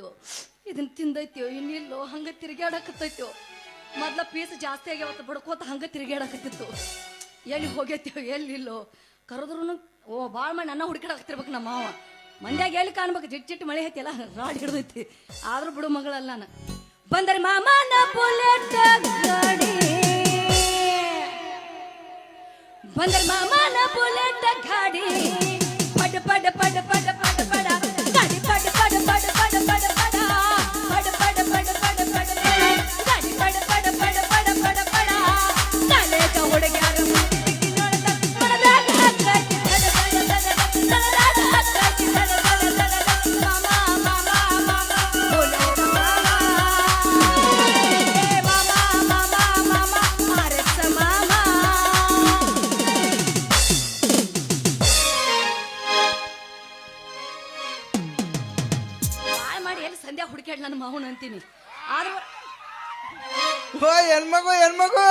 ತಿಂದೈತ್ಯೋ ಇದನ್ನ ತಿಂದೈತ್ಯೋ? ಇನ್ನಿಲ್ಲೋ ಹಂಗ ತಿರುಗಾಡಕತ್ತೈತ್ಯೋ? ಮೊದ್ಲ ಪೀಸ್ ಜಾಸ್ತಿ ಆಗ್ಯಾವತ್ತ ಬಡ್ಕೋತ ಹಂಗ ತಿರುಗಾಡಕತ್ತಿತ್ತು. ಎಲ್ಲಿ ಹೋಗೈತ್ಯೋ? ಎಲ್ಲಿಲ್ಲೋ? ಕರೆದ್ರು ಓ ಭಾಳ ಮಾಡಿ ನನ್ನ ಹುಡುಕಾಡಕತ್ತಿರ್ಬೇಕು ನಮ್ಮ ಮಾವ. ಮಂದ್ಯಾಗ ಎಲ್ಲಿ ಕಾಣ್ಬೇಕು? ಜಿಟ್ ಜಿಟ್ ಮಳೆ ಐತಿಲ್ಲ ರಾಡ್ ಹಿಡ್ದೈತಿ. ಆದ್ರೂ ಬಿಡು ಮಗಳಲ್ಲ ನಾನು. ಬಂದರೆ ಮಾಮನ ಬುಲೆಟ್ ಗಾಡಿ. ಬಂದರೆ ಮಾಮನ ಬುಲೆಟ್ ಗಾಡಿ. ಪಡ್, ಪಡ ಪಡ ಅಂತೀನಿ ಹೆಣ್ಮಗು ಹೆಣ್ಮಗು!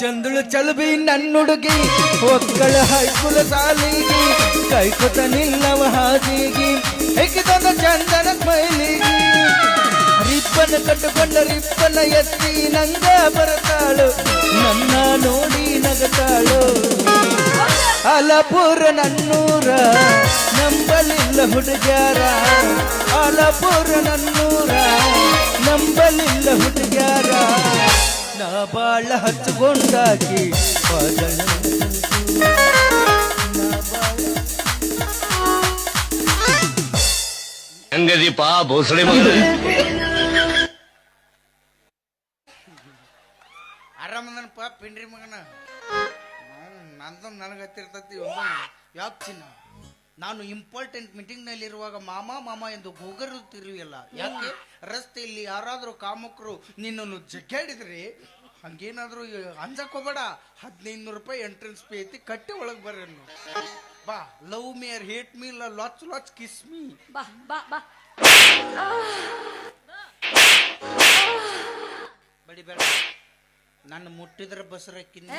ಚಂದಳು ಚಲುಬಿ ನನ್ನುಡುಗಿ, ಒಕ್ಕಳ ಹೈಕುಲ ಸಾಲಿಗಿ, ಕೈಕೊತ ನಿಲ್ಲವ ಹಾದಿಗಿ ತಂದ ಚಂದನ ಮೈಲಿಗಿ ರಿಪ್ಪನ ಕಟ್ಟುಕೊಂಡ ರಿಪ್ಪನ ಎತ್ತಿ ನಂಗ ಬರತಾಳು, ನನ್ನ ನೋಡಿ ನಗತಾಳು. ಅಲಪುರ ನನ್ನೂರ ನಂಬಲಿಲ್ಲ ಹುಡುಗ್ಯಾರ. ಅಲಪುರ ನನ್ನೂರ ನಂಬಲಿಲ್ಲ ಹುಡುಗ್ಯಾರ. ನಾ ಬಾಳ ಹಚ್ಚಿಕೊಂಡಾಗಿ ಬಾಳ ಹೆಂಗದೀಪ ಭೋಸಳೆ ಮಗನ ಆರಾಮದನಪ್ಪ ಪಿಂಡ್ರಿ ಮಗನ. ನಂದು ನನಗೆ ಹತ್ತಿರ್ತತಿ ಯಾಕೆ ಚಿನ್ನ. ನಾನು ಇಂಪಾರ್ಟೆಂಟ್ ಮೀಟಿಂಗ್ನಲ್ಲಿ ಇರುವಾಗ ಮಾಮ ಮಾಮ ಎಂದು ಗೋಗರುತ್ತಿರುವಲ್ಲ ಯಾಕೆ? ರಸ್ತೆಯಲ್ಲಿ ಯಾರಾದರೂ ಕಾಮಕರು ನಿನ್ನನ್ನು ಜಗ್ಗಾಡಿದ್ರಿ ಹಂಗೇನಾದ್ರೂ ಅಂಜಕ್ ಹೋಗಬೇಡ ಹದಿನೈದು ನೂರು ರೂಪಾಯಿ ಎಂಟ್ರೆನ್ಸ್ ಫೀ ಐತಿ ಕಟ್ಟಿ ಒಳಗೆ ಬರ್ರಿ ನೀವು. ಬಾ love me or hate me latch latch kiss me ಬಾ ಬಾ ಬಾ. ಬಡಿ ಬೇಡ. ನನ್ನ ಮುಟ್ಟಿದ್ರೆ ಬಸರಕ್ಕಿನ್ನ!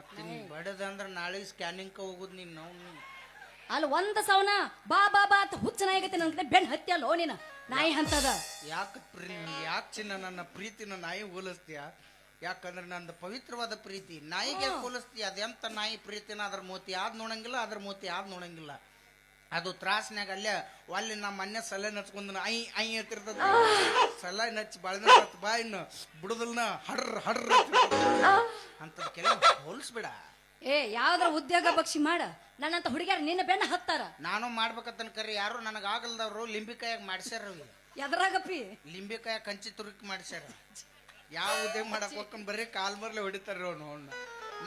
ಮತ್ತೆ ಬಡದ ಅಂದ್ರೆ ನಾಳೆ ಸ್ಕ್ಯಾನಿಂಗ್ ಹೋಗುದು ನೀನು ನಾವು ಅಲ್ಲಿ ಒಂದ ಸವನ ಬಾ ಬಾ ಬಾ ಅಂತ ಹುಚ್ಚ ನಾಯಿಗತ್ತೆ ನನ್ ಕಡೆ ಬೆನ್ ಹತ್ತಿ ಅಲ್ಲೋ ನೀನ. ನಾಯಿ ಹಂತದ. ಯಾಕೆ ಪ್ರೀ ಯಾಕೆ ಚಿನ್ನ ನನ್ನ ಪ್ರೀತಿನ ನಾಯಿ ಹೋಲಿಸ್ತೀಯ? ಯಾಕಂದ್ರೆ ನಂದು ಪವಿತ್ರವಾದ ಪ್ರೀತಿ. ನಾಯಿಗೆ ಹೋಲಿಸ್ತೀಯ? ಅದೆಂತ ನಾಯಿ ಪ್ರೀತಿನ ಅದ್ರ ಮೂತಿ ಯಾವ್ದು ನೋಡಂಗಿಲ್ಲ ಅದ್ರ ಮೂತಿ ಆದ್ ನೋಡಂಗಿಲ್ಲ. ಅದು ತ್ರಾಸ್ನ್ಯಾಗ ಅಲ್ಲೇ ಅಲ್ಲಿ ನಮ್ಮ ಮನೆ ಸಲ ನಚ್ಕೊಂಡ್ ಐ ಐ ಎತ್ತಿರ್ತದ ಸಲ ನಚ್ಚಿ ಬಾಳ್ದ ಬಾ ಇನ್ನು ಬಿಡುದಲ್ನ ಹಡ್ರ ಹಡ್ರ ಅಂತದಕ್ಕೆಲ್ಲ ಹೋಲಿಸ್ಬೇಡ. ಏ ಯಾವ್ದ್ರ ಉದ್ಯೋಗ ಬಕ್ಷಿ ಮಾಡ. ನನ್ನಂತ ಹುಡುಗ್ಯಾರ ನಿನ್ನ ಬೆನ್ನ ಹತ್ತಾರ. ನಾನು ಮಾಡ್ಬೇಕಂತ ಕರಿ ಯಾರು ನನಗ ಆಗಲ್ದವ್ರು ಲಿಂಬಿಕಾಯಾಗ ಮಾಡ್ಸ್ಯಾರ. ಎದ್ರಾಗಪ್ಪಿ ಲಿಂಬಿಕಾಯ ಕಂಚಿ ತುರುಕಿ ಮಾಡ್ಸ್ಯಾರ. ಯಾವ ಉದ್ಯೋಗ ಮಾಡಕ್ ಹೋಗ್ಕೊಂಡ್ ಬರೀ ಕಾಲ್ ಬರ್ಲೆ ಹೊಡಿತಾರ ಅವ್ನು ಅವ್ನ.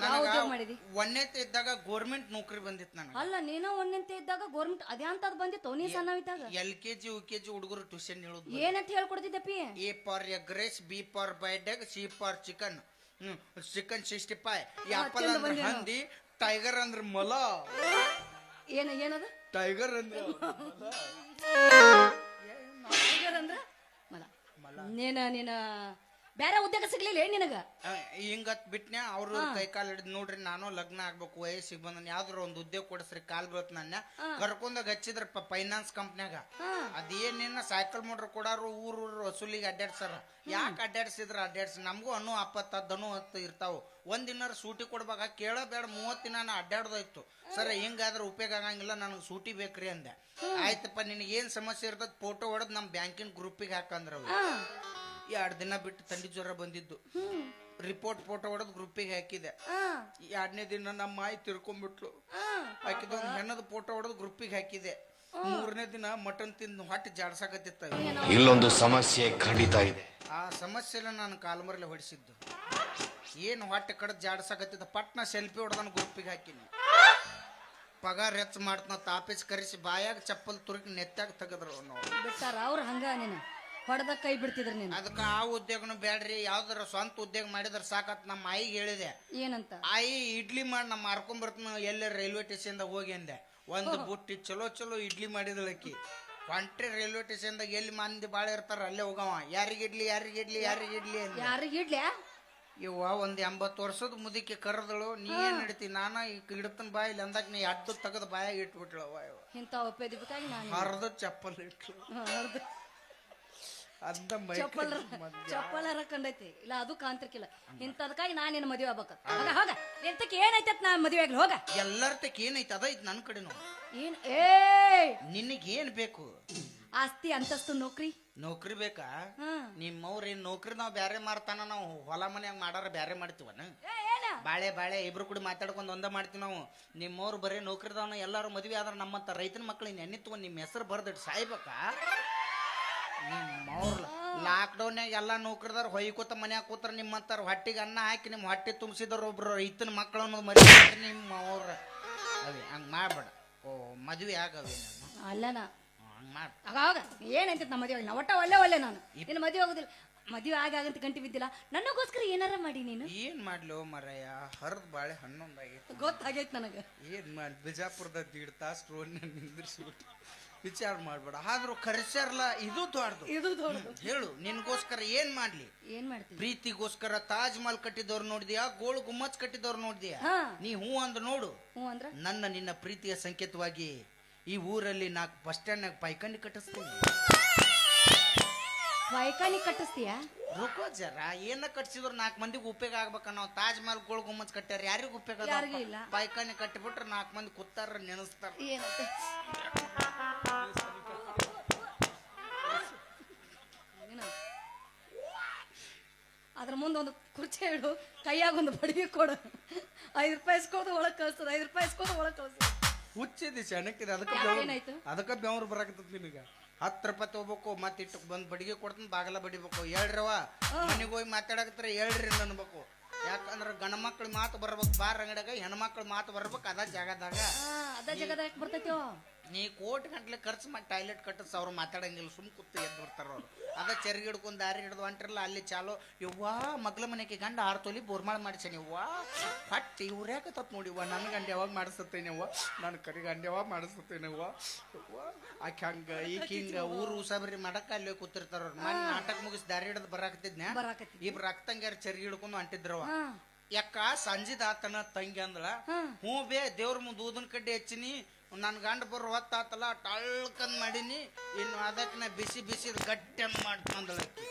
ಯಾವ ಉದ್ಯೋಗ ಮಾಡಿದಿ? ಒಂದೇತೆ ಇದ್ದಾಗ ಗೋರ್ಮೆಂಟ್ ನೌಕರಿ ಬಂದಿತ್ತು ನನಗೆ. ಅಲ್ಲ ನೀನ ಒಂದಂತ ಇದ್ದಾಗ ಗೋರ್ಮೆಂಟ್ ಅಂತ ಬಂದಿತ್ತು ನೀ ಸಣ್ಣವಿದ್ದಾಗ? L K G U K G ಹುಡುಗರು ಟ್ಯೂಷನ್ ಹೇಳುದು ಏನಂತ ಹೇಳ್ಕೊಡ್ತಿದ್ದಪ್ಪಿ A for egg rice B for boiled egg C for chicken hmm chicken sixty five apple ಅಂದ್ರೆ? ಹಂದಿ ಟೈಗರ್ ಅಂದ್ರೆ ಮೊಲ. ಏನ ಏನದ? ಟೈಗರ್ ಅಂದ್ರೆ ಟೈಗರ್ ಅಂದ್ರ ಮಲ. ನೀನ ನೀನ ಬೇರೆ ಉದ್ಯೋಗ ಸಿಗ್ಲಿಲ್ಲ ಏನ್ ನಿನಗ? ಹಿಂಗತ್ ಬಿಟ್ನ್ಯಾ? ಅವ್ರು ಕೈ ಕಾಲ್ ಹಿಡಿದ್ ನೋಡ್ರಿ ನಾನು ಲಗ್ನ ಆಗ್ಬೇಕು ವಯಸ್ಸಿಗೆ ಬಂದ ಯಾವ್ದ್ರ ಒಂದು ಉದ್ಯೋಗ ಕೊಡಿಸ್ರಿ ಕಾಲ್ ಬೀಳತ್ ನನ್ನ. ಕರ್ಕೊಂಡಾಗ ಹಚ್ಚಿದ್ರಪ್ಪ ಫೈನಾನ್ಸ್ ಕಂಪ್ನ್ಯಾಗ ಅದೇನೇನ ಸೈಕಲ್ ಮೋಟ್ರ್ ಕೊಡಾರು ಊರು ಊರ್ ವಸೂಲಿಗೆ ಅಡ್ಡಾಡ್ಸಾರ ಯಾಕೆ ಅಡ್ಡಾಡ್ಸಿದ್ರ ಅಡ್ಡಾಡ್ಸಿ ನಮಗೂ ಅನ್ನು ಅಪ್ಪತ್ತ ದನು ಹತ್ತು ಇರ್ತಾವು. ಒಂದ್ ದಿನಾರ ಸೂಟಿ ಕೇಳ ಬೇಡ ಮೂವತ್ತು ದಿನ ಅಡ್ಡಾಡ್ದಾಯ್ತು ಅಡ್ಡಾಡ್ದೋಯ್ತು. ಸರ್ ಹಿಂಗಾದ್ರೆ ಉಪಯೋಗ ಆಗಂಗಿಲ್ಲ ನನಗೆ ಸೂಟಿ ಬೇಕ್ರಿ ಅಂದೆ. ಆಯ್ತಪ್ಪ ನಿನಗೆ ಏನ್ ಸಮಸ್ಯೆ ಇರ್ತದ ಫೋಟೋ ಹೊಡೆದ್ ನಮ್ಮ ಬ್ಯಾಂಕಿನ ಗ್ರೂಪಿಗೆ ಹಾಕಂದ್ರ ಎರಡು ದಿನ ಬಿಟ್ಟು ತಂಡಿ ಜ್ವರ ಬಂದಿದ್ದು. ರಿಪೋರ್ಟ್ ಫೋಟೋ ಹೊಡೆದು ಗ್ರೂಪಿಗೆ ಹಾಕಿದೆ. ಎರಡನೇ ದಿನ ನಮ್ಮ ಮಾಯಿ ತಿರ್ಕೊಂಡ್ಬಿಟ್ಲು ಹಾಕಿದ ಒಂದು ಹೆಣ್ಣದ ಫೋಟೋ ಹೊಡೆದು ಗ್ರೂಪಿಗೆ ಹಾಕಿದೆ. ಮೂರನೇ ದಿನ ಮಟನ್ ತಿಂದು ಹೊಟ್ಟೆ ಜಾಡ್ಸಾಕತ್ತಿತ್ತ ಇಲ್ಲೊಂದು ಸಮಸ್ಯೆ ಖಂಡಿತ ಇದೆ. ಆ ಸಮಸ್ಯೆನ ನಾನು ಕಾಲ್ಮರಲ್ಲಿ ಹೊಡಿಸಿದ್ದು. ಏನು ಹೊಟ್ಟೆ ಕಡೆ ಜಾಡ್ಸಾಕತ್ತಿದ್ದ ಪಟ್ನ ಸೆಲ್ಫಿ ಹೊಡೆದನ ಗ್ರೂಪಿಗೆ ಹಾಕಿನಿ. ಪಗಾರ್ ಹೆಚ್ಚು ಮಾಡ್ತನ ತಾಪೀಸ್ ಕರೆಸಿ ಬಾಯಾಗ ಚಪ್ಪಲ್ ತುರುಕಿ ನೆತ್ತಾಗ ತೆಗೆದ್ರು ನಾವು ಬಿಟ್ಟಾರ ಅವ್ರ ಹಂಗ ನೀನ. ಹೊಡೆದ ಕೈ ಬಿಡ್ತಿದ್ರ ನೀನು. ಅದಕ್ಕೆ ಆ ಉದ್ಯೋಗನು ಬೇಡ್ರಿ ಯಾವ್ದಾರ ಸ್ವಂತ ಉದ್ಯೋಗ ಮಾಡಿದ್ರೆ ಸಾಕತ್ ನಮ್ಮ ಆಯಿಗೆ ಹೇಳಿದೆ. ಏನಂತ? ಆಯಿ ಇಡ್ಲಿ ಮಾಡಿ ನಮ್ಮ ಮಾರ್ಕೊಂಬರ್ತನ ಎಲ್ಲೇ ರೈಲ್ವೆ ಸ್ಟೇಷನ್ದಾಗ ಹೋಗಿ ಅಂದೆ. ಒಂದು ಬುಟ್ಟಿ ಚಲೋ ಚಲೋ ಇಡ್ಲಿ ಮಾಡಿದಳಕ್ಕಿ ಹೊಂಟ್ರಿ ರೈಲ್ವೆ ಸ್ಟೇಷನ್ದಾಗ ಎಲ್ಲಿ ಮಂದಿ ಬಾಳ ಇರ್ತಾರ ಅಲ್ಲೇ ಹೋಗವ. ಯಾರಿಗೆ ಇಡ್ಲಿ ಯಾರಿಗೆ ಇಡ್ಲಿ ಯಾರಿಗೆ ಇಡ್ಲಿ ಅಂದೆ. ಯಾರಿಗೆ ಇಡ್ಲಿ? ಇವ ಒಂದ್ ಎಂಬತ್ತು ವರ್ಷದ ಮುದುಕಿ ಕರೆದಳು ನೀ ಏನ್ ಹಿಡಿತಿ ನಾನ ಇಡ್ತನ್ ಬಾ ಇಲ್ಲಿ ಅಂದಾಗ ನೀ ಅಡ್ಡು ತೆಗೆದು ಬಾಯಾಗ ಇಟ್ಬಿಟ್ಳವ ಇವ ಇಂಥ ಒಪ್ಪೇದಿಬೇಕಾಗಿ ನಾನು ಹರಿದ ಚಪ್ಪಲ್ ಇಟ್ಲು. ಹರ್ದು ಅಂದ ಮೈ ಚಪ್ಪಲ್ ಚಪ್ಪಲ್ ಹರಕಂಡೈತಿ ಇಲ್ಲ ಅದು ಕಾಂತಿರ್ಕಿಲ್ಲ ಇಂಥದಕ್ಕಾಗಿ ನಾನು ನಿನ್ನ ಮದುವೆ ಆಗ್ಬೇಕ. ಹೋಗ ಹೋಗ. ಎಂತಕ್ಕೆ ಏನೈತೆ ನಾ ಮದುವೆ ಆಗ್ಲಿ ಹೋಗ. ಎಲ್ಲರ ಏನೈತೆ? ಅದ ಐತಿ ನನ್ನ ಕಡೆನು ಏನ್ ಏ ನಿನಗೆ ಏನ್ ಬೇಕು? ಆಸ್ತಿ ಅಂತಸ್ತು ನೌಕರಿ. ನೌಕರಿ ಬೇಕಾ? ನಿಮ್ಮವ್ರ ಏನ್ ನೌಕರಿ ನಾವು ಬ್ಯಾರೆ ಮಾಡ್ತಾನ? ನಾವು ಹೊಲ ಮನ್ಯಾಗ ಮಾಡಾರ ಬ್ಯಾರೆ ಮಾಡ್ತೀವನ? ಏ, ಏನ? ಬಾಳೆ ಬಾಳೆ ಇಬ್ರು ಕೂಡ ಮಾತಾಡ್ಕೊಂಡು ಒಂದ ಮಾಡ್ತೀವಿ ನಾವು. ನಿಮ್ಮವ್ರು ಬರೀ ನೌಕರಿದವನ ಎಲ್ಲಾರು ಮದ್ವೆ ಆದ್ರ ನಮ್ಮಂತ ರೈತನ ಮಕ್ಳು ನೆನ್ನಿತ್ತು ತಗೊಂಡ್ ನಿಮ್ಮ ಹೆಸರು ಬರ್ದಿಟ್ಟು ಸಾಯ್ಬೇಕಾ? ಲಾಕ್ಡೌನ್ಯಾಗ ಎಲ್ಲಾ ನೌಕರಿದಾರ ಹೊಯ್ಕೋತ ಮನ್ಯಾಗ ಕೂತ್ರ ನಿಮ್ಮಂತಾರ ಹೊಟ್ಟಿಗೆ ಅನ್ನ ಹಾಕಿ ನಿಮ್ಮ ಹೊಟ್ಟೆ ತುಂಬಿಸಿದ್ರು ಒಬ್ರು ಇತ್ತಿನ ಮಕ್ಕಳು ಅನ್ನೋದು ಮರಿ ನಿಮ್ಮ ಅವ್ರ ಅವೆ ಹಂಗೆ ಮಾಡ್ಬೇಡ. ಓ ಮದ್ವೆ ಆಗವೆ ಅಲ್ಲನ ಹಂಗೆ ಮಾಡ. ಆಗ ಏನಂತ ನಮ್ಮ ಮದುವೆ ನಾ ಒಟ್ಟ ಒಳ್ಳೆ ಒಳ್ಳೆ ನಾನು. ನಿನ್ನ ಮದುವೆ ಆಗೋದಿಲ್ಲ. ಮದುವೆ ಆಗ ಆಗಂತ ಗಂಟೆ ಬಿದ್ದಿಲ್ಲ. ನನಗೋಸ್ಕರ ಏನಾರ ಮಾಡಿ ನೀನು? ಏನ್ ಮಾಡ್ಲೋ ಮರಯ್ಯ ಹರದ್ ಬಾಳೆ ಹನ್ನೊಂದಾಗೈತಿ. ಗೊತ್ತಾಗೈತೆ ನನಗೆ. ಏನ್ ಮಾಡಿ ಬಿಜಾಪುರದ ದೀಡ್ ತಾಸು ರೋಡ್ನ ನಿಂದಿರ್ಸ್ಬಿಟ್ಟು. ವಿಚಾರ ಮಾಡ್ಬೇಡ. ಆದ್ರೂ ಕರೆಸ್ಯಾರಲ್ಲ ಇದು ದೊಡ್ಡದು. ಇದು ದೊಡ್ಡದು. ಹೇಳು ನಿನ್ಗೋಸ್ಕರ ಏನ್ ಮಾಡ್ಲಿ? ಏನ್ ಮಾಡ್ತೀವಿ ಪ್ರೀತಿಗೋಸ್ಕರ ತಾಜ್ ಮಹಲ್ ಕಟ್ಟಿದವ್ರು ನೋಡಿದ್ಯಾ ಗೋಳು ಗುಮ್ಮಚ್ ಕಟ್ಟಿದವ್ರು ನೋಡಿದ್ಯಾ? ಹಾ. ನೀ ಹೂ ಅಂದ್ ನೋಡು. ಹ್ಞೂ ಅಂದ್ರ? ನನ್ನ ನಿನ್ನ ಪ್ರೀತಿಯ ಸಂಕೇತವಾಗಿ ಈ ಊರಲ್ಲಿ ನಾಲ್ಕು ಬಸ್ ಸ್ಟ್ಯಾಂಡ್ನಾಗ ಪೈಕಂಡಿ ಕಟ್ಟಿಸ್ತೀನಿ. ಪೈಕಾನಿ ಕಟ್ಟಿಸ್ತೀಯಾ? ರುಕೋ ಜರ ಏನ ಕಟ್ಸಿದ್ರು ನಾಲ್ಕು ಮಂದಿಗೆ ಉಪಯೋಗ ಆಗ್ಬೇಕ ನಾವು? ತಾಜ್ ಮಹಲ್ ಗೋಳ್ ಗುಮ್ಮಚ್ ಕಟ್ಟ್ಯಾರ ಯಾರಿಗೂ ಉಪಯೋಗ ಯಾರಿಗೂ ಇಲ್ಲ. ಪೈಕಾನಿ ಕಟ್ಟಿಬಿಟ್ರೆ ನಾಲ್ಕು ಮಂದಿ ಕೂತಾರ ನೆನೆಸ್ತಾರ. ಏನಂತೆ? ಏನು? ಅದ್ರ ಮುಂದೆ ಒಂದು ಕುರ್ಚಿ ಇಡು ಕೈಯಾಗ ಒಂದು ಬಡಿಗೆ ಕೊಡು. ಐದು ರೂಪಾಯಿ ಇಸ್ಕೋದು ಒಳಗೆ ಕಳಿಸ್ತದ. ಐದು ರೂಪಾಯಿ ಇಸ್ಕೋದು ಒಳಗೆ ಕಳಿಸ್ತದ. ಹುಚ್ಚಿದಿ ಸಣ್ಣಕ್ಕಿದೆ ಅದಕ್ಕೆ ಬೆವ್ರು ಏನಾಯ್ತು? ಅದಕ್ಕೆ ಬೆವ್ರು ಬರಾಕತ್ತದ ನಿಮಗೆ. ಹತ್ತು ರೂಪಾಯಿ ತಗೋಬೇಕು ಮತ್ತೆ ಇಟ್ಟು ಬಂದು ಬಡಿಗೆ ಕೊಡ್ತಾನ ಬಾಗಲ ಬಡಿಬೇಕು. ಹೇಳ್ರವ ಮನೆಗೆ ಹೋಗಿ ಮಾತಾಡಕತ್ರ ಹೇಳ್ರಿ ಅನ್ಬೇಕು ಯಾಕಂದ್ರೆ ಗಂಡ ಮಕ್ಳು ಮಾತು ಬರ್ಬೇಕು. ಬಾರ್ ಅಂಗಡಿಯಾಗ ಹೆಣ್ಮಕ್ಳು ಮಾತು ಬರ್ಬೇಕು. ಅದ ಜಾಗದಾಗ. ಅದ ಜಗದಾಗ ಬರ್ತೈತೋ ನೀ ಕೋಟಿ ಗಂಟ್ಲೆ ಖರ್ಚು ಮಾಡಿ ಟಾಯ್ಲೆಟ್ ಕಟ್ಟಿಸ್ ಅವ್ರು ಮಾತಾಡಂಗಿಲ್ಲ ಸುಮ್ ಕೂತು ಎದ್ದು ಬರ್ತಾರ ಅವ್ರು. ಅದ ಚರ್ಗಿ ಹಿಡ್ಕೊಂಡು ದಾರಿ ಹಿಡ್ದು ಹೊಂಟಿರಲ್ಲ ಅಲ್ಲಿ ಚಾಲೋ. ಯವ್ವಾ ಮಗ್ಲ ಮನೆಗೆ ಗಂಡ ಆರು ತೊಲಿ ಬೋರ್ಮಾಳ ಮಾಡಿಸೇನೆ ಯವ್ವಾ? ಹಟ್ ಇವ್ರು ಯಾಕೆ ತಪ್ಪು ನೋಡಿವ್ವ ನನ್ನ ಗಂಡ ಯಾವಾಗ ಮಾಡಿಸ್ತೇನೆ ಅವ್ವ ನಾನು ಕರಿ ಗಂಡ ಯಾವಾಗ ಮಾಡಿಸ್ತೇನೆ ಅವ್ವ ಯವ್ವ? ಆಕೆ ಹಂಗ ಈಗ ಹಿಂಗ ಊರು ಉಸಾಬರಿ ಮಾಡಕ್ಕ ಅಲ್ಲಿ ಕೂತಿರ್ತಾರ ಅವ್ರು. ಮನೆ ನಾಟಕ ಮುಗಿಸಿ ದಾರಿ ಹಿಡ್ದು ಬರಾಕತ್ತಿದ್ನ? ಬರಾಕತ್ತಿ ಇಬ್ರು ಅಕ್ಕಂಗ್ಯಾರ ಚರ್ಗಿ ಹಿಡ್ಕೊಂಡು ಹೊಂಟಿದ್ರವ ಹಾ. ಯಾಕ ಸಂಜಿದ ಆತನ ತಂಗಿ ಅಂದ್ರ. ಹ್ಞೂ ಬೇ ದೇವ್ರ ಮುಂದೆ ಊದನ್ ಕಡ್ಡಿ ಹಚ್ಚಿನಿ. ನನ್ನ ಗಂಡ ಬರೋ ಹೊತ್ತಾತಲ್ಲ ಟಳ್ಕಂದ್ ಮಾಡೀನಿ. ಇನ್ನು ಅದಕ್ಕೆ ನಾ ಬಿಸಿ ಬಿಸಿ ಗಟ್ಟಿ ಅಂತ ಮಾಡ್ಕೊಂಡಳಕ್ಕಿ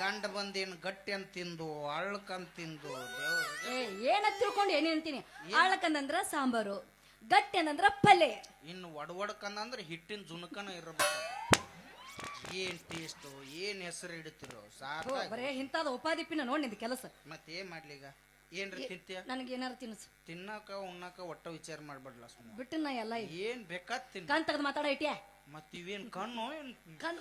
ಗಂಡ ಬಂದೇನು ಗಟ್ಟಿ ಅಂತ ತಿಂದು ಅಳ್ಕಂದ್ ತಿಂದು ದೇವ್ರಿಗೆ ಏ ಏನ ತಿಳ್ಕೊಂಡು ಏನೇ ಅಂತೀನಿ ಆಳಕಂದಂದ್ರ ಸಾಂಬಾರು ಗಟ್ಟಿ ಅಂದ್ರ ಪಲ್ಯ ಇನ್ನು ಒಡವಡ್ಕಂದ್ರೆ ಹಿಟ್ಟಿನ ಜುನಕನ ಇರಬೇಕು. ಏನ್ ಟೇಸ್ಟು ಏನ್ ಹೆಸರು ಹಿಡಿತಿರೋ ಸಾಕು ಬರೇ ಇಂಥದ್ದು ಉಪಾಧಿಪಿನ ನೋಡಿ ನಿಂದು ಕೆಲಸ. ಮತ್ತೆ ಏನ್ ಮಾಡ್ಲಿ ಈಗ? ಏನ್ರಿ ತಿಂತೀಯ? ನನಗೆ ಏನಾರ ತಿನ್ಸು ತಿನ್ನಕ ಉಣ್ಣಾಕ ಒಟ್ಟ ವಿಚಾರ ಮಾಡ್ಬೇಡ್ಲ ಸುಮ್ಮ ಬಿಟ್ಟು ನಾ ಎಲ್ಲ ಏನು ಏನ್ ಬೇಕಾದ್ ತಿನ್ ಕಣ್ ತೆಗೆದು ಮಾತಾಡ ಇಟ್ಯಾ? ಮತ್ ಇವೇನ್ ಕಣ್ಣು ಏನ್ ಕಣ್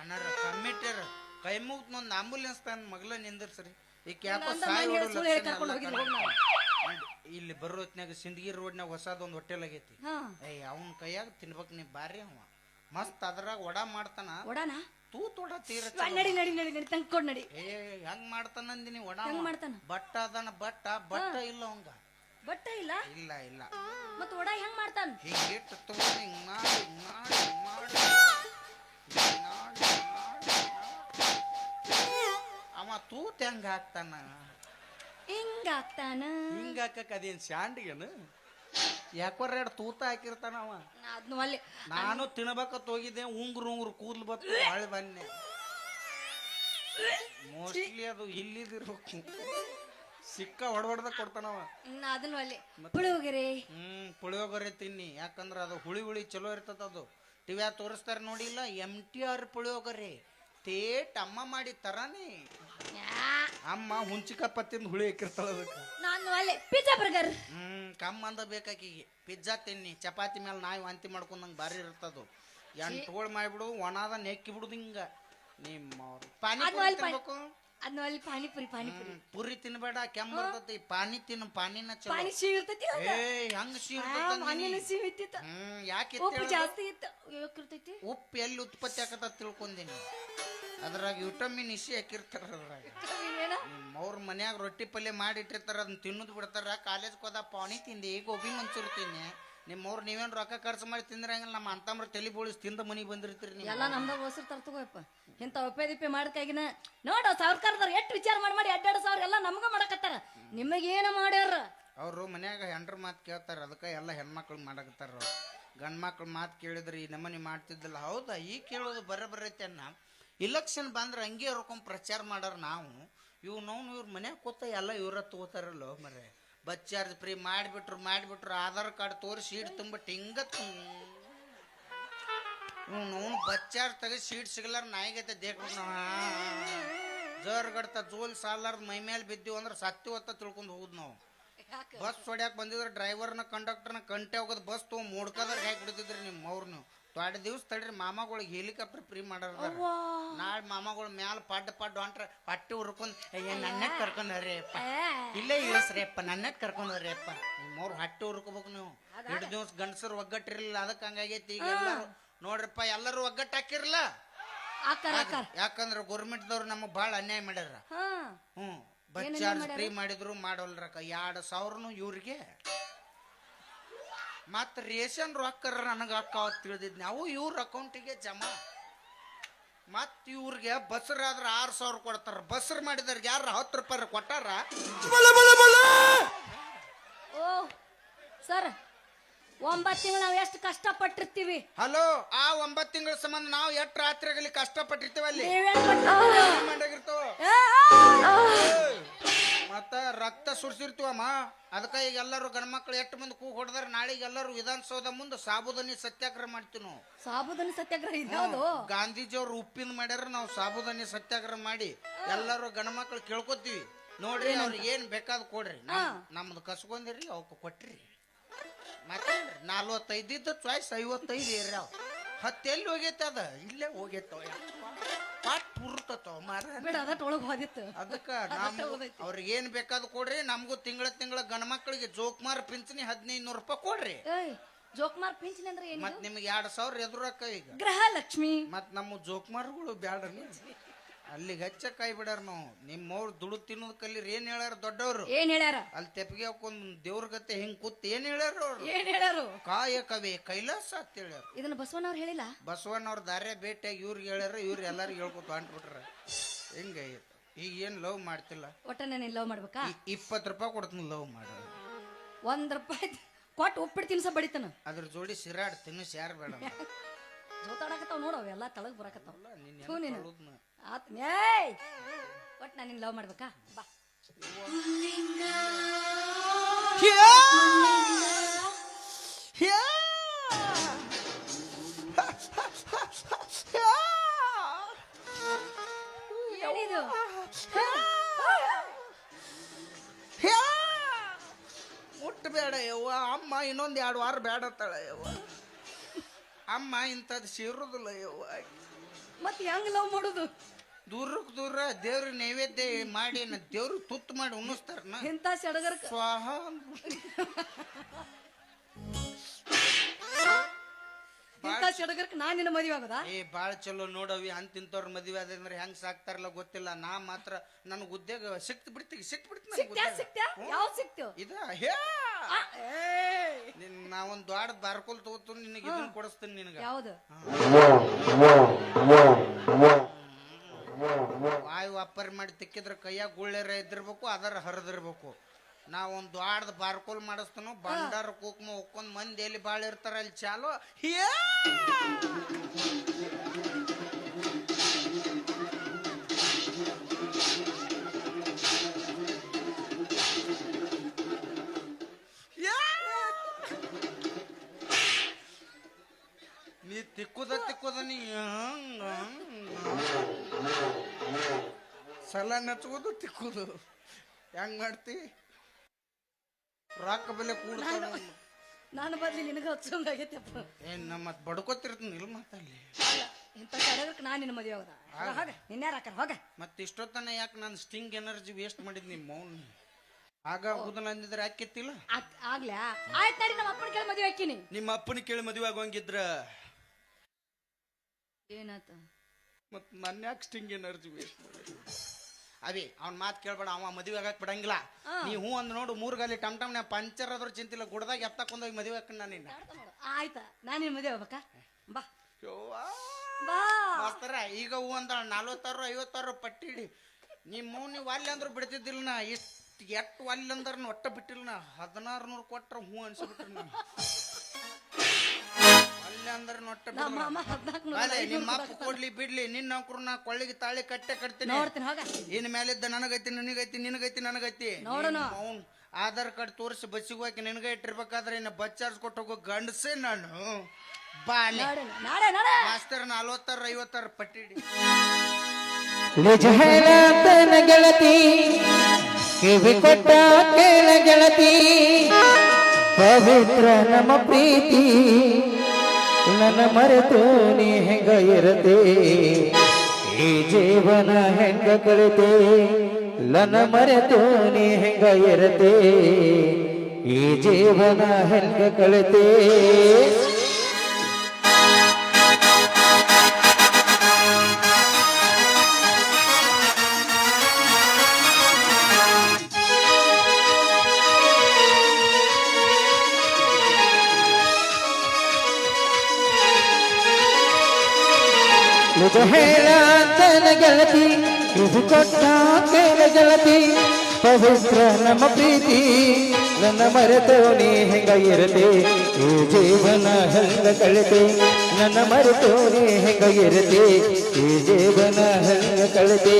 ಅಣ್ಣಾರ ಕಮ್ಮಿಟ್ಯಾರ. ಕೈ ಮುಗ್ದ್ ಒಂದ್ ಆಂಬುಲೆನ್ಸ್ ತಂದ್ ಮಗ್ಲ ನಿಂದಿರ್ಸ್ರಿ. ಈಗ ಯಾಕೋ ನಂದ ಸಾಯ್ ಮನೆ ಹೊಡೋ ಸುಳ್ಳು ಹೇಳಿ ಕರ್ಕೊಂಡು ಲಕ್ಷಣ ಇಲ್ಲಿ ಬರೋ ಹೊತ್ನ್ಯಾಗ ಸಿಂದಗಿ ರೋಡ್ನ್ಯಾಗ ಹೊಸದೊಂದ್ ಹೋಟೆಲ್ ಆಗೈತಿ. ಹಾ. ಏಯ್ ಅವನ್ ಕೈಯಾಗ ತಿನ್ಬೇಕ್ ನೀ ಬಾರಿ ಅವ. ಮಸ್ತ್ ಅದ್ರಾಗ ವಡ ಮಾಡ್ತಾನ. ಒಡಾನ ವಡ ತೀರ ವಾ, ನಡಿ ನಡಿ ನಡಿ ನಡಿ ತಂಗ್ ಕೊಡ್ ನಡಿ. ಏ ಹೆಂಗ್ ಮಾಡ್ತಾನಂದಿನಿ ವಡ ಹೆಂಗ್. ಮಾಡ್ತಾನ? ಬಟ್ಟ ಅದಾನ ಬಟ್ಟ ಬಟ್ಟ ಇಲ್ಲ ಅವಂಗ. ಬಟ್ಟ ಇಲ್ಲ? ಇಲ್ಲ ಇಲ್ಲ. ಮತ್ ಒಡ ಹೆಂಗ್ ಮಾಡ್ತಾನ? ಹಿಂಗಿಟ್ಟು ತಗೊಂಡು ಹಿಂಗ್ ಮಾಡಿ ಹಿಂಗ್ ಮಾಡಿ ಹಿಂಗ್ ಮಾಡಿ. ಹಿಂಗ್ ಮಾಡಿ, ಹಿಂಗ್ ಮಾಡಿ, ಹಿಂಗ್ ಮಾಡಿ. ಅವ ತೂತ್ ಹೆಂಗ ಹಾಕ್ತಾನ. ಹಿಂಗ ಆಗ್ತಾನ ಹಿಂಗ್ ಹಾಕಕ್ ಅದೇನ್ ಶಾಂಡಿಗೇನು ಯಾಕೋರ್ ಎರಡು ತೂತ ಹಾಕಿರ್ತಾನ ಅವ? ಅದ್ನು ಅಲ್ಲಿ ನಾನು ತಿನ್ಬೇಕತ್ ಹೋಗಿದ್ದೆ ಉಂಗ್ರು ಉಂಗ್ರು ಕೂದ್ಲು ಬತ್ತು ಬನ್ನಿ. ಮೋಸ್ಟ್ಲಿ ಅದು ಇಲ್ಲಿದಿರ್ಬೇಕು. ಸಿಕ್ಕ ಹೊಡ್ಬಡ್ದ ಕೊಡ್ತಾನವ ಅದನ್ನು ಅಲ್ಲಿ ಪುಳಿಯೋಗರೆ. ಹ್ಮ್ ಪುಳಿಯೋಗರೆ ತಿನ್ನಿ. ಯಾಕಂದ್ರ ಅದು ಹುಳಿ ಹುಳಿ ಚಲೋ ಇರ್ತದ ಅದು. ಟಿವ್ಯಾಗ ತೋರಿಸ್ತಾರ ನೋಡಿಲ್ಲ ಎಂ ಟಿ ಆರ್ ಪುಳಿಯೋಗರೆ. ತೇಟ್ ಅಮ್ಮ ಮಾಡಿ ತರಾನೇ. ಅಮ್ಮ ಹುಂಚಿಕಪ್ಪ ತಿಂದು ಹುಳಿ ಹಾಕಿರ್ತಾಳ ಅದಕ್ಕೆ. ನಾನು ಅಲ್ಲಿ ಪಿಜ್ಜಾ ಬರ್ಗರ್ ಹ್ಮ್ ಕಮ್ಮ ಅಂದ ಬೇಕಾಕಿಗೆ. ಪಿಜ್ಜಾ ತಿನ್ನಿ ಚಪಾತಿ ಮೇಲೆ ನಾಯಿ ವಾಂತಿ ಮಾಡ್ಕೊಂಡಂಗೆ ಬಾರಿ ಇರ್ತದು. ಎಂಟುಗಳು ಮಾಡ್ಬಿಡು ಒಣದ ನೆಕ್ಕಿ ಬಿಡುದು ಹಿಂಗ. ನಿಮ್ಮ ಪಾನಿ ಅದ್ನು ಪುರಿ ತಿನ್ಬೇಕು? ಅಲ್ಲಿ ಪಾನಿಪುರಿ ಪಾನಿಪುರಿ. ಪುರಿ ತಿನ್ಬೇಡ ಕೆಮ್ಮ ಬರ್ತೈತಿ ಪಾನಿ ತಿನ್ನು ಪಾನಿನ ಚಲೋ. ಪಾನಿ ಸಿಹಿ ಇರ್ತೈತಿ ಏ ಹಂಗ ಸೀರ್ತೈತಿ ಮಣ್ಣಿನ ಸಿಹಿ ಇತ್ತಿತ್ತ ಹ್ಮ್ ಯಾಕೆ ಉಪ್ಪು ಜಾಸ್ತಿ ಇತ್ತು ಯಾಕ್ ಇರ್ತೈತಿ? ಉಪ್ಪು ಎಲ್ಲಿ ಉತ್ಪತ್ತಿ ಆಗತ್ತ ತಿಳ್ಕೊಂದಿನಿ ಅದ್ರಾಗ ವಿಟಮಿನ್ ಇಸಿ ಹಾಕಿರ್ತಾರ ಅದ್ರಾಗ. ಅವ್ರ ಮನ್ಯಾಗ ರೊಟ್ಟಿ ಪಲ್ಯ ಮಾಡಿಟ್ಟಿರ್ತಾರ ಅದನ್ನ ತಿನ್ನೋದು ಬಿಡ್ತಾರ. ಕಾಲೇಜ್ ಹೋದ ಪಾನಿ ತಿಂದೆ ಗೋಬಿ ಮಂಚೂರಿ ತಿನ್ನೆ. ನಿಮ್ಮವ್ರು ನೀವೇನು ರೊಕ್ಕ ಖರ್ಚು ಮಾಡಿ ತಿಂದ್ರಂಗಿಲ್ಲ ನಮ್ಮ ಅಂತಮ್ರ ತಲೆ ಬೋಳಿಸ್ ತಿಂದ ಮನೆಗೆ ಬಂದಿರ್ತೀರಿ ನೀವು. ಎಲ್ಲ ನಮ್ದ ಹೊಸರು ತರ್ತಗೋಯಪ್ಪ ಇಂಥ ಒಪ್ಪೆ ದಿಪ್ಪೆ ಮಾಡ್ಕಾಗಿನ ನೋಡು ಸರ್ಕಾರದವ್ರು ಎಷ್ಟು ವಿಚಾರ ಮಾಡಿ ಮಾಡಿ ಅಡ್ಡಾಡ ಸಾವಿರ ಎಲ್ಲ ನಮ್ಗ ಮಾಡಕತ್ತಾರ. ನಿಮಗೇನು ಮಾಡ್ಯಾರ? ಅವರು ಮನ್ಯಾಗ ಹೆಂಡ್ರ ಮಾತು ಕೇಳ್ತಾರ ಅದಕ್ಕೆ ಎಲ್ಲ ಹೆಣ್ಮಕ್ಳು ಮಾಡಕತ್ತಾರ ಗಂಡ್ ಮಕ್ಳು ಮಾತು ಕೇಳಿದ್ರೆ ಈ ನಮ್ಮನಿ ಮಾಡ್ತಿದ್ದಿಲ್ಲ. ಹೌದಾ? ಈ ಕೇಳೋದು ಬರ ಬರೈತೆ ಅನ್ನ. ಇಲೆಕ್ಷನ್ ಬಂದ್ರೆ ಹಂಗೆ ಇರ್ಕೊಂಡು ಪ್ರಚಾರ ಮಾಡೋರು ನಾವು. ಇವ್ ನಾವು ಇವ್ರ ಮನ್ಯಾಗ ಕೂತ ಎಲ್ಲ ಇವ್ರ ತಗೋತಾರಲ್ಲೋ ಮರೆ ಬಸ್ ಚಾರ್ಜ್ ಫ್ರೀ ಮಾಡಿಬಿಟ್ರು ಮಾಡಿಬಿಟ್ರು ಆಧಾರ್ ಕಾರ್ಡ್ ತೋರಿಸಿ ಸೀಟ್ ತುಂಬಿಟ್ಟು ಹಿಂಗ ಅವ್ನು ಬಸ್ ಚಾರ್ಜ್ ತೆಗೆದು ಸೀಟ್ ಸಿಗಲಾರ ನಾಯಿಗೈತೆ ದೇಖ್ಬೇಕು ನಾವು ಜರ್ ಗಡ್ತ ಜೋಲ್ ಸಾಲಾರ್ದ ಮೈ ಮೇಲೆ ಬಿದ್ದೀವಿ ಅಂದ್ರೆ ಸತ್ತಿ ಹೊತ್ತ ತಿಳ್ಕೊಂಡು ಹೋಗುದು ನಾವು. ಬಸ್ ಹೊಡ್ಯಾಕ ಬಂದಿದ್ರೆ ಡ್ರೈವರ್ನ ಕಂಡಕ್ಟರ್ನ ಕಂಟೆ ಹೋಗೋದು ಬಸ್ ತೊಗೊಂಡು ಮೂಡ್ಕದ್ರ ಹೇಗೆ ಬಿಡ್ತಿದ್ರಿ ನಿಮ್ಮ ಅವ್ರು ನೀವು? ತೊಡೆ ದಿವ್ಸ ತಡ್ರಿ ಮಾಮಗಳಿಗೆ ಹೆಲಿಕಾಪ್ಟರ್ ಫ್ರೀ ಮಾಡಾರ ನಾಳೆ ಮಾಮಗಳು ಮ್ಯಾಲ ಪಡ್ಡ ಪಡ್ಡ ಹೊಂಟ್ರ ಪಟ್ಟಿ ಹುರ್ಕೊಂಡ್ ಅಯ್ಯ. ನನ್ನ ಕರ್ಕೊಂಡ್ರಿ ಅಪ್ಪ. ಇಲ್ಲೇ ಇಳಿಸ್ರಿಯಪ್ಪ ನನ್ನ ಕರ್ಕೊಂಡ್ರಿ ಅಪ್ಪ. ನಿಮ್ಮವ್ರು ಹಟ್ಟಿ ಹುರ್ಕೋಬೇಕು ನೀವು. ಎರಡು ದಿವ್ಸ ಗಂಡಸರು ಒಗ್ಗಟ್ಟಿರಲಿಲ್ಲ ಅದಕ್ಕೆ ಹಂಗಾಗೈತಿ ಈಗ ಎಲ್ಲರೂ. ನೋಡ್ರಪ್ಪ ಎಲ್ಲರೂ ಒಗ್ಗಟ್ಟು ಹಾಕಿರಲ್ಲ ಆಕಾರ ಯಾಕಂದ್ರೆ ಗೌರ್ಮೆಂಟ್ದವ್ರು ನಮಗೆ ಭಾಳ ಅನ್ಯಾಯ ಮಾಡ್ಯಾರ. ಹ್ಮ್. ಹ್ಞೂ ಬಸ್ ಚಾರ್ಜ್ ಫ್ರೀ ಮಾಡಿದ್ರು ಮಾಡೋಲ್ರಕ್ಕ. ಎರಡು ಸಾವಿರನು ಇವ್ರಿಗೆ. ಮತ್ತ ರೇಷನ್ ರೊಕ್ಕ ನನಗೆ ಅಕ್ಕ ತಿಳಿದಿದ್ನಿ. ನಾವು ಇವ್ರ ಅಕೌಂಟಿಗೆ ಜಮಾ. ಮತ್ ಇವ್ರಿಗೆ ಬಸ್ರಾದ್ರ ಆರು ಸಾವಿರ ಕೊಡ್ತಾರ. ಬಸ್ರ್ ಮಾಡಿದವ್ರಿಗೆ ಯಾರ ಹತ್ತು ರೂಪಾಯಿ ಕೊಟ್ಟಾರ? ಓ ಸರ್ ಒಂಬತ್ತು ತಿಂಗಳು ನಾವು ಎಷ್ಟು ಕಷ್ಟಪಟ್ಟಿರ್ತೀವಿ. ಹಲೋ ಆ ಒಂಬತ್ತು ತಿಂಗಳ ಸಂಬಂಧ ನಾವು ಎಷ್ಟು ರಾತ್ರಿಗಲಿ ಕಷ್ಟಪಟ್ಟಿರ್ತೀವಿ ಅಲ್ಲಿ ನೀವೇನ್ ಏ, ಆ! ಮತ್ತ ರಕ್ತ ಸುರಿಸಿರ್ತೀವಮ್ಮ ಅದಕ್ಕೆ ಈಗ ಎಲ್ಲರೂ ಗಂಡ್ಮಕ್ಳು ಎಷ್ಟು ಮಂದಿ ಕೂಗ್ ಹೊಡೆದಾರ ನಾಳೆಗೆ ಎಲ್ಲರೂ ವಿಧಾನಸೌಧ ಮುಂದೆ ಸಾಬುದಾನಿ ಸತ್ಯಾಗ್ರಹ ಮಾಡ್ತೀವಿ ನಾವು. ಸಾಬುದಾನಿ ಸತ್ಯಾಗ್ರಹ ಇದ್ಯಾವುದು ಗಾಂಧೀಜಿ ಅವ್ರು ಉಪ್ಪಿನ ಮಾಡ್ಯಾರ ನಾವು ಸಾಬುದಾನಿ ಸತ್ಯಾಗ್ರಹ ಮಾಡಿ ಎಲ್ಲರೂ ಗಂಡ್ಮಕ್ಳು ಕೇಳ್ಕೊತೀವಿ. ನೋಡ್ರಿ ಅವ್ರಿಗೆ ಏನ್ ಬೇಕಾದ್ ಕೊಡ್ರಿ. ನಮ್- ನಮ್ದು ಕಸ್ಕೊಂಡಿರಿ ಅವಕ್ಕೆ ಕೊಟ್ರಿ. ಮತ್ತೆ ನಲ್ವತ್ತೈದಿದ್ದು ಚಾಯ್ಸ್ ಐವತ್ತೈದು ಏರ್ಯಾವ. ಹತ್ತು ಎಲ್ಲಿ ಹೋಗೈತೆ ಅದ? ಇಲ್ಲೇ ಹೋಗೈತವ. ಪಾಟ್ ಹುರ್ತತವ ಮಾರ ಬಿಡ ಅದಟ್ ಒಳಗ್ ಹೋದಿತ್ತು ಅದಕ್ಕ ನಮ್ಗೂ ಅವ್ರಿಗೆ ಏನ್ ಬೇಕಾದ್ ಕೊಡ್ರಿ ನಮಗೂ ತಿಂಗಳ ತಿಂಗಳ ಗಂಡ ಮಕ್ಕಳಿಗೆ ಜೋಕ್ಮಾರ್ ಪಿಂಚಣಿ ಹದಿನೈದು ನೂರು ರೂಪಾಯಿ ಕೊಡ್ರಿ. ಏಯ್ ಜೋಕ್ಮಾರ್ ಪಿಂಚಣಿ ಅಂದ್ರೆ ಮತ್ ನಿಮ್ಗೆ ಎರಡ್ ಸಾವಿರ ಎದುರಕ್ಕ ಈಗ. ಗ್ರಹ ಲಕ್ಷ್ಮಿ ಮತ್ ನಮ್ಮ ಜೋಕ್ಮಾರ್ಗಳು ಬ್ಯಾಡ ಅಲ್ಲಿಗೆ ಹೆಚ್ಚ ಕೈ ಬಿಡಾರ ನಾವು. ನಿಮ್ಮವ್ರು ದುಡು ತಿನ್ನೋದ್ ಕಲೀರಿ ಏನ್ ಹೇಳ್ಯಾರ ದೊಡ್ಡವ್ರು? ಏನ್ ಹೇಳ್ಯಾರ? ಅಲ್ಲಿ ತೆಪ್ಪಿಗೆ ಹಾಕೊಂಡ್ ದೇವ್ರ ಗತೆ ಹಿಂಗ್ ಕೂತ್ ಏನ್ ಹೇಳ್ಯಾರ ಅವ್ರು? ಏನ್ ಹೇಳ್ಯಾರು? ಕಾಯಕವೇ ಕೈಲಾಸ ಅಂತ ಹೇಳ್ಯಾರ. ಇದನ್ನ ಬಸವಣ್ಣವ್ರು ಹೇಳಿಲ್ಲ? ಬಸವಣ್ಣವ್ರ ದಾರ್ಯ ಭೇಟಿಯಾಗಿ ಇವ್ರಿಗೆ ಹೇಳ್ಯಾರ ಇವ್ರು ಎಲ್ಲಾರು ಹೇಳ್ಕೊತ ಅಂಟ್ಬಿಟ್ರ ಹಿಂಗಾಗಿತ್ತು ಈಗ ಏನ್ ಲವ್ ಮಾಡ್ತಿಲ್ಲ? ಒಟ್ಟ ನಾನು ಲವ್ ಮಾಡ್ಬೇಕಾ? ಇಪ್ಪತ್ತು ರೂಪಾಯಿ ಕೊಡ್ತೀನಿ ಲವ್ ಮಾಡ. ಒಂದ್ ರೂಪಾಯಿ ಕೊಟ್ಟು ಉಪ್ಪಿಟ್ಟು ತಿನ್ಸ ಬಡಿತಾನ. ಅದ್ರ ಜೋಡಿ ಸಿರಾಡ್ ತಿನ್ನಿಸ್ ಯಾರು ಬೇಡ. ಜೋತಾಡಕತ್ತಾವ ನೋಡು ಎಲ್ಲಾ ತಳಗ್ ಬರಕತ್ತಾವ. ನೀನ್ ಥೂ ಒಟ್ಟು ನಾನು ಲವ್ ಮಾಡ್ಬೇಕಾ? ಬಾ. ಏನಿದು? ಮುಟ್ಟಬೇಡ ಯವ್ವ. ಅಮ್ಮ ಇನ್ನೊಂದು ಎರಡು ವಾರ ಬೇಡ ತಳ ಯವ್ವ. ಅಮ್ಮ ಇಂಥದ್ದು ಸಿರುದಿಲ್ಲ ಯವ್ವ. ಮತ್ತೆ ಹೆಂಗ್ ಲವ್ ಮಾಡೋದು? ದೂರಕ್ಕೆ ದೂರ ದೇವ್ರ ನೈವೇದ್ಯ ಮಾಡಿ ದೇವ್ರ ತುತ್ತು ಮಾಡಿ ಉಣಿಸ್ತಾರನ ಇಂಥ ಸಡಗರ ಸ್ವಾಹ ಇಂಥ ಸಡಗರಕ್ಕೆ ನಾ ನಿನ್ನ ಮದುವೆ ಆಗೋದಾ? ಏ ಬಾಳ ಚಲೋ ನೋಡವಿ ಅಂತಿಂತವ್ರ ಮದುವೆ ಆದ್ರೆ ಹೆಂಗ್ ಸಾಕ್ತಾರಲ್ಲ ಗೊತ್ತಿಲ್ಲ. ನಾ ಮಾತ್ರ ನನಗ್ ಉದ್ಯೋಗ ಸಿಕ್ತು ಬಿಡ್ತೀವಿ ಸಿಕ್ತ್ ಬಿಡ್ತೀನಿ ಯಾವ ಸಿಕ್ತು ಇದ ಹೇ! ನಿನ್ ನಾ ಒಂದ್ ದೊಡ್ಡ ಬಾರ್ಕೋಲ್ ತಗೋತು ನಿನಗೆ ಇದನ್ನ ಕೊಡಿಸ್ತೀನಿ ನಿನಗೆ. ಯಾವ್ದು? ವಾಯು ಅಪ್ಪರ್ ಮಾಡಿ ತಿಕ್ಕಿದ್ರ ಕೈಯಾಗ ಗುಳ್ಳೆರ ಇದ್ದಿರ್ಬೇಕು, ಅದರ ಹರಿದಿರ್ಬೇಕು. ನಾವು ಒಂದು ದೊಡ್ಡ ಬಾರ್ಕೋಲ್ ಮಾಡಿಸ್ತಾನು ಬಂಡಾರ ಕುಕ್ಮ ಉಕ್ಕೊಂಡ್ ಮಂದಿ ಎಲ್ಲಿ ಬಾಳಿರ್ತಾರ ಅಲ್ಲಿ ಚಾಲು. ಹೇ ನೀ ತಿಕ್ಕುದ ತಿಕ್ಕುದ ನೀ ಹಂಗ ಸಲ ನಚ್ಕೋದು ತಿಕ್ಕುದು. ಹೆಂಗ್ ಮಾಡ್ತಿ? ರೊಕ್ಕ ಬೆಲೆ ಕೂಡ್ತಾನ ನಾನು ಬದ್ಲಿ ನಿನಗೆ ಹಚ್ಚಂಗಾಗೈತಪ್ಪ ಏನ್ ನಮ್ಮ ಮತ್ ಬಡ್ಕೋತಿರ್ತೀನಿ ಇಲ್ಲ ಮತ್ತಲ್ಲಿ ಅಲ್ಲ. ಇಂಥ ಸಡಗರಕ್ಕೆ ನಾನು ನಿನ್ನ ಮದುವೆ ಹೋದ ಹೋಗ ನಿನ್ಯಾರ ಹಾಕಾರ ಹೋಗ. ಮತ್ತೆ ಇಷ್ಟೊತ್ತನ ಯಾಕೆ ನಾನು ಸ್ಟಿಂಗ್ ಎನರ್ಜಿ ವೇಸ್ಟ್ ಮಾಡಿದ್ ನಿಮ್ಮ ಮೌನ್? ಆಗ ಆಗುದಿಲ್ಲ ಅಂದಿದ್ರೆ ಯಾಕೆ ಕೆತ್ತಿಲ್ಲ? ಆಗ್ಲಾ? ಆಯ್ತು ನಡಿ ನಮ್ಮ ಅಪ್ಪನ ಕೇಳಿ ಮದುವೆ ಹಾಕಿನಿ. ನಿಮ್ಮ ಅಪ್ಪನ ಕೇಳಿ ಮದುವೆ ಆಗೋಂಗಿದ್ರ ಏನಾತ? ಮತ್ ನನ್ನ ಯಾಕೆ ಸ್ಟಿಂಗ್ ಎನರ್ಜಿ ವೇಸ್ಟ್ ಮಾಡಿ? ಅವಿ ಅವ್ನ ಮಾತು ಕೇಳ್ಬೇಡ ಅವ ಮದುವೆ ಆಗಕ್ ಬಿಡಂಗಿಲ್ಲ. ನೀ ಹೂ ಅಂದ್ ನೋಡು ಮೂರ್ ಗಾಲಿ ಟಮ್ ಟಮ್ನ ಪಂಚರ್ ಆದ್ರೂ ಚಿಂತಿಲ್ಲ ಗುಡ್ದಾಗ ಎತ್ತಕೊಂಡೋಗಿ ಮದುವೆ ಹಾಕಣ್ಣ ನಾನು ನಿನ್ನ. ಆಯ್ತಾ. ನಾನು ನಿನ್ ಮದುವೆ ಹೋಗ್ಬೇಕಾ ಬಾ. ಯವ್ವಾ. ಬಾ. ಮಾಸ್ತರ ಈಗ ಹೂ ಅಂದ ನಲ್ವತ್ತಾರು ಐವತ್ತಾರು ಪಟ್ಟಿಡಿ ನಿಮ್ಮ ನೀವು ಅಲ್ಲಿ ಅಂದ್ರು ಬಿಡ್ತಿದ್ದಿಲ್ಲ ನಾ ಇಷ್ಟು ಎಷ್ಟು ಅಲ್ಲಿ ಅಂದ್ರೆ ಒಟ್ಟ ಬಿಟ್ಟಿಲ್ಲ ನಾ. ಹದಿನಾರು ನೂರು ಕೊಟ್ರ ಹೂ ಅನ್ಸ್ಬಿಟ್ರಿ ನಾನು ಅಲ್ಲಿ ಅಂದ್ರೆ ನೊಟ್ಟ ನಮ್ಮ ಹದ್ನಾಲ್ಕು ನೂರ ಅಪ್ಪ ಕೊಡ್ತಾನೆ. ಕೊಡ್ಲಿ ಬಿಡ್ಲಿ ನಿನ್ನ ನೌಕರನ ಕೊಳ್ಳಿಗೆ ತಾಳಿ ಕಟ್ಟೆ ಕಟ್ತೀನಿ. ನೋಡ್ತೀನಿ ಹೋಗ. ಇನ್ ಮೇಲಿದ್ದ ನನಗೈತಿ ನಿನಗೈತಿ ನಿನಗೈತಿ ನನಗೈತಿ. ನೋಡೋಣ. ಅವ್ನ್ ಆಧಾರ್ ಕಾರ್ಡ್ ತೋರಿಸಿ ಬಸ್ಸಿಗೆ ಹೋಗಿ ನಿನಗೆ ಇಟ್ಟಿರ್ಬೇಕಾದ್ರೆ ಇನ್ನ ಬಸ್ ಚಾರ್ಜ್ ಕೊಟ್ಟು ಹೋಗೋ ಗಂಡಸೇ ನಾನು. ಬಾಲೆ ನಾಳೆ ನಾಳೆ ನಾಳೆ ಮಾಸ್ತರ್ ನಲ್ವತ್ತಾರು ಐವತ್ತಾರು ಪಟ್ಟಿಡಿ ನಿಜ ಹೇಳತನ ಗೆಳತಿ ಕಿವಿ ಕೊಟ್ಟ ಕೇಳ ಗೆಳತಿ ಪವಿತ್ರ ನಮ್ಮ ಪ್ರೀತಿ. ನನ್ನ ಮರೆತು ನೀ ಹೆಂಗ ಇರತೆ ಈ ಜೀವನ ಹೆಂಗ ಕಳಿತೆ ನನ್ನ ಮರೆತು ನೀ ಹೆಂಗ ಇರತೆ ಈ ಜೀವನ ಹೆಂಗ ಕಳಿತೆ ನಿಜ ಹೇಳತನ ಗೆಳತಿ ಇದು ಕೊಟ್ಟ ಕೇಳ ಗೆಳತಿ ಪವಿತ್ರ ನಮ್ಮ ಪ್ರೀತಿ, ನನ್ನ ಮರೆತು ನೀ ಹೆಂಗ ಇರತೆ? ಈ ಜೀವನ ಹೆಂಗ ಕಳಿತೆ, ನನ್ನ ಮರೆತು ನೀ ಹೆಂಗ ಇರತೆ? ಈ ಜೀವನ ಹೆಂಗ ಕಳಿತೆ.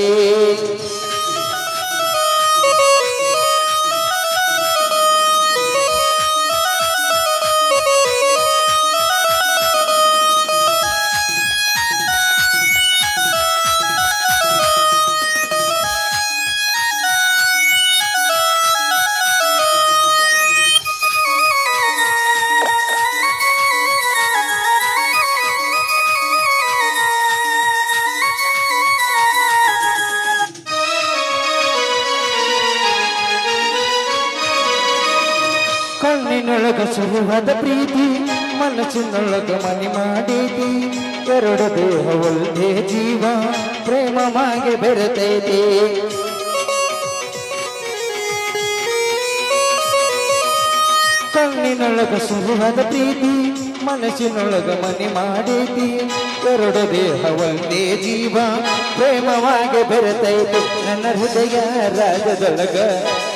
ಸುರುವಾದ ಪ್ರೀತಿ ಮನಸ್ಸಿನೊಳಗ ಮನಿ ಮಾಡೀತಿ ಎರಡು ದೇಹ ಒಂದೇ ಜೀವ ಪ್ರೇಮವಾಗಿ ಬೆರೆತೈತಿ. ಕಣ್ಣಿನೊಳಗ ಸುರುವಾದ ಪ್ರೀತಿ, ಮನಸ್ಸಿನೊಳಗ ಮನಿ ಮಾಡೀತಿ ಎರಡು ದೇಹ ಒಂದೇ ಜೀವ ಪ್ರೇಮವಾಗಿ ಬೆರೆತೈತಿ. ನನ್ನ ಹೃದಯ ರಾಜದೊಳಗ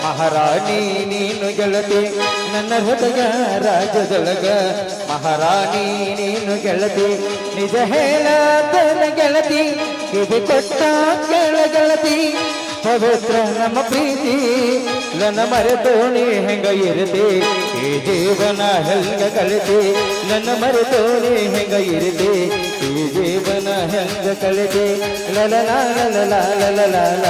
ಮಹಾರಾಣಿ ನೀನು ಗೆಳತಿ ನನ್ನ ಹೃದಯ ರಾಜದೊಳಗ ಮಹಾರಾಣಿ ನೀನು ಗೆಳತಿ ನಿಜ ಹೇಳತನ ಗೆಳತಿ ಇದು ಕೊಟ್ಟ ಕೇಳ ಗೆಳತಿ ಪವಿತ್ರ ನಮ್ಮ ಪ್ರೀತಿ ನನ್ನ ಮರೆತೋಣಿ ಹೆಂಗ ಇರತೆ ಈ ಜೀವನ ಹೆಂಗ ಕಳಿತೆ ನನ್ನ ಮರೆತೋಣಿ ಹೆಂಗ ಇರತೆ ಈ ಜೀವನ ಹೆಂಗ ಕಳಿತೆ ಲಲ ಲಾಲ ಲಾಲ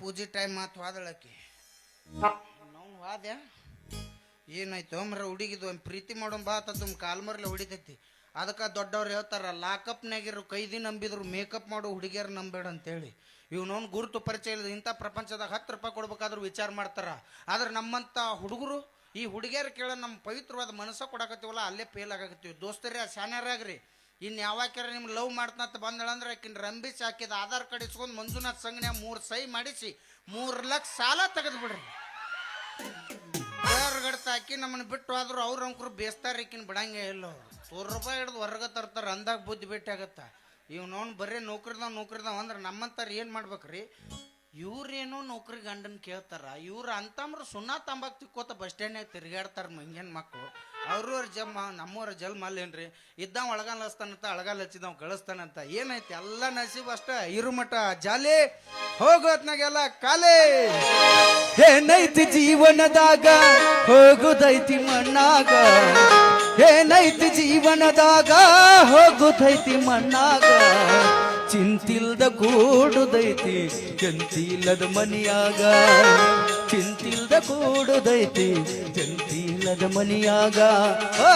ಪೂಜೆ ಟೈಮ್ ಮಾತು ವಾದಳಕಿ ನಾವು ವಾದ್ಯ ಏನಾಯ್ತು ಮರ ಹುಡುಗಿದು ಒಂದ್ ಪ್ರೀತಿ ಮಾಡೋನ್ ಬಾ ತುಂಬ ಕಾಲ್ಮರ್ಲೆ ಹೊಡಿತೈತಿ ಅದಕ್ಕೆ ದೊಡ್ಡವ್ರು ಹೇಳ್ತಾರ ಲಾಕಪ್ನಾಗಿರು ಕೈದಿ ನಂಬಿದ್ರು ಮೇಕಪ್ ಮಾಡೋ ಹುಡುಗಿಯರು ನಂಬೇಡ ಅಂತೇಳಿ. ಇವನೊಂದು ಗುರುತು ಪರಿಚಯ ಇಲ್ಲ ಇಂಥ ಪ್ರಪಂಚದಾಗ ಹತ್ತು ರೂಪಾಯಿ ಕೊಡ್ಬೇಕಾದ್ರೂ ವಿಚಾರ ಮಾಡ್ತಾರ. ಆದ್ರೆ ನಮ್ಮಂಥ ಹುಡುಗರು, ಈ ಹುಡುಗಿಯರು ಕೇಳ ನಮ್ಮ ಪವಿತ್ರವಾದ ಮನಸ್ಸ ಕೊಡಕತ್ತೀವಲ್ಲ, ಅಲ್ಲೇ ಫೇಲ್ ಆಗಕತ್ತೀವಿ. ದೋಸ್ತರೇ ಶಾನ್ಯಾರಾಗ್ರಿ ಇನ್ನು ಯಾವಾಕ್ಯಾರ ನಿಮ್ಮ ಲವ್ ಮಾಡ್ತಂತ ಬಂದಳಂದ್ರೆ ಆಕಿನ ರಂಬಿಸಿ ಹಾಕಿದ ಆಧಾರ್ ಕಾರ್ಡ್ ಇಸ್ಕೊಂಡು ಮಂಜುನಾಥ್ ಸಂಘನೆ ಮೂರು ಸೈ ಮಾಡಿಸಿ ಮೂರು ಲಕ್ಷ ಸಾಲ ತೆಗೆದು ಬಿಡ್ರಿ ಗಡ್ತ ಹಾಕಿ ನಮ್ಮನ್ನು ಬಿಟ್ಟು ಆದರೂ ಅವ್ರ ಅಂಕರು ಬೇಸ್ತಾರ ಈಕಿನ ಬಿಡಂಗೆ ಇಲ್ಲ ನೂರು ರೂಪಾಯಿ ಹಿಡ್ದು ಹೊರಗೆ ತರ್ತಾರೆ, ಅಂದಾಗ ಬುದ್ಧಿ ಭೇಟಿ ಆಗತ್ತ. ನೋನ್ ಬರೀ ನೌಕರಿದಾವ ನೌಕರಿದಾವ ಅಂದ್ರೆ ನಮ್ಮಂತಾರೆ ಏನು ಮಾಡ್ಬೇಕ್ರಿ? ಇವ್ರೇನೋ ನೌಕರಿ ಗಂಡನ್ ಕೇಳ್ತಾರ, ಇವ್ರು ಅಂತಂಬ್ರು ಸುಣ್ಣ ತಂಬಾಕ್ ತಿಕ್ಕೋತ ಬಸ್ ಸ್ಟ್ಯಾಂಡ್ನಾಗ ತಿರ್ಗಾಡ್ತಾರ ಮಂಗೇನ್ ಮಕ್ಕಳು ಅವ್ರ ಜಮ್ಮ ನಮ್ಮವ್ರ ಜಲ್ಮ ಅಲ್ಲೇನ್ರಿ? ಇದ್ದಾವ ಒಳಗಾಲ ಹಚ್ತಾನಂತ, ಅಳಗಾಲ ಹಚ್ಚಿದವ್ ಗಳಿಸ್ತಾನಂತ. ಏನೈತಿ ಎಲ್ಲ ನಸೀಬ್ ಅಷ್ಟ. ಇರುಮಠ ಜಾಲಿ. ಹೋಗೋತ್ನಾಗೆಲ್ಲ ಕಾಲೇ ಏನೈತಿ ಜೀವನದಾಗ, ಹೋಗುದೈತಿ ಮಣ್ಣಾಗ. ಏನೈತಿ ಜೀವನದಾಗ, ಹೋಗುದೈತಿ ಮಣ್ಣಾಗ. ಚಿಂತಿಲ್ದ ಕೂಡುದೈತಿ ಚಂತಿಲ್ಲದ ಮನಿಯಾಗ. ಚಿಂತಿಲ್ದ ಕೂಡುದೈತಿ ಚಂತಿಲ್ಲದ ಮನಿಯಾಗ ಆ